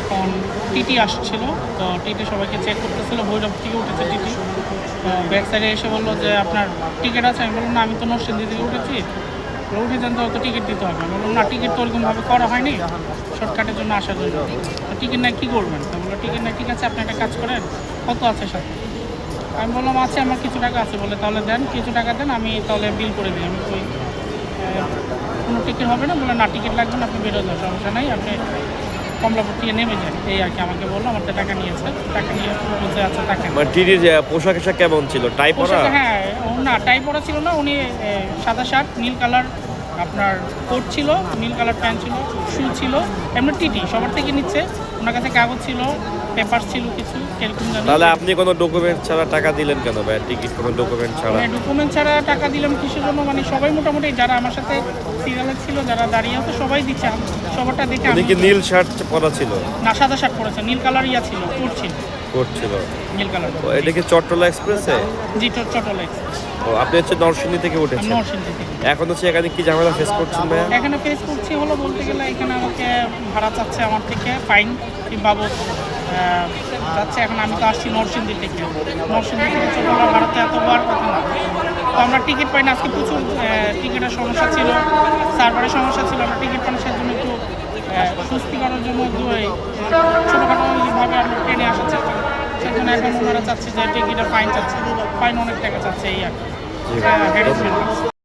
এখন টিটি আসছিল, তো টিটি সবাইকে চেক করতেছিল ভৈরব থেকে উঠেছে টিটি। ব্যাক সাইডে এসে বলল যে, আপনার টিকিট আছে? আমি বললাম, না, আমি তো নরসিংদী থেকে উঠেছি। উঠে যান, তো তো টিকিট দিতে হবে। আমি বললাম, না টিকিট তো ওরকমভাবে করা হয়নি শর্টকাটের জন্য আসার জন্য টিকিট নাই কী করবেন? তো বলল টিকিট নাই ঠিক আছে, আপনি একটা কাজ করেন, কত আছে সাথে আমি বললাম, আছে, আমার কিছু টাকা আছে। বলে, তাহলে দেন, কিছু টাকা দেন, আমি তাহলে বিল করে দিই। আমি কোনো টিকিট হবে না? বলে, না টিকিট লাগবে না, আপনি বেরোতে সমস্যা নাই, আপনি কমলাপুর থেকে নেমে এই আর কি আমাকে বলল আমার তো টাকা নিয়েছে টাকা নিয়ে বলছে আচ্ছা টাকা মানে পোশাক আশাক কেমন ছিল? টাই পরা? হ্যাঁ ও না টাই পরা ছিল না উনি সাদা শার্ট নীল কালার আপনার কোট ছিল নীল কালার প্যান্ট ছিল শু ছিল এমনি টিটি সবার থেকে নিচ্ছে। ওনার কাছে কাগজ ছিল পেপার ছিল কিছু কীরকম জানি। তাহলে আপনি কোনো ডকুমেন্ট ছাড়া টাকা দিলেন কেন ভাই? টিকিট কোনো ডকুমেন্ট ছাড়া? মানে ডকুমেন্ট ছাড়া টাকা দিলাম কিসের জন্য? মানে সবাই মোটামুটি যারা আমার সাথে সিরিয়ালে ছিল যারা দাঁড়িয়ে আছে সবাই দিচ্ছে সবারটা দেখে উনি আমি কি নীল শার্ট পরা ছিল? না সাদা শার্ট পরেছে নীল কালার ইয়া ছিল কোট ছিল। নীল কালার ও এটা কি চট্টলা এক্সপ্রেসে জি চটলে ও আপনি হচ্ছে নরসিংদী থেকে উঠেছেন। নরসিংদী থেকে। এখন হচ্ছে এখানে কি ঝামেলা ফেস করছেন ভাইয়া? এখানে ফেস করছি হলো বলতে গেলে এখানে আমাকে ভাড়া চাচ্ছে আমার থেকে ফাইন বাবদ? চাচ্ছে এখন আমি তো আসছি নরসিংদী থেকে। নরসিংদী থেকে ছোটোবেলা ভাড়াতে এত হওয়ার কথা না। তো আমরা টিকিট পাই না আজকে প্রচুর টিকিটের সমস্যা ছিল সার্ভারের সমস্যা ছিল আমরা টিকিট পাই না সেজন্য একটু স্বস্তি করার জন্য একটু ওই ছোটোখাটো ভাবে আমরা ট্রেনে আসার চেষ্টা করি। সেজন্য এখন ওনারা চাচ্ছে যে টিকিটের ফাইন চাচ্ছে ফাইন অনেক টাকা চাচ্ছে এই আর কি। হ্যারাসমেন্ট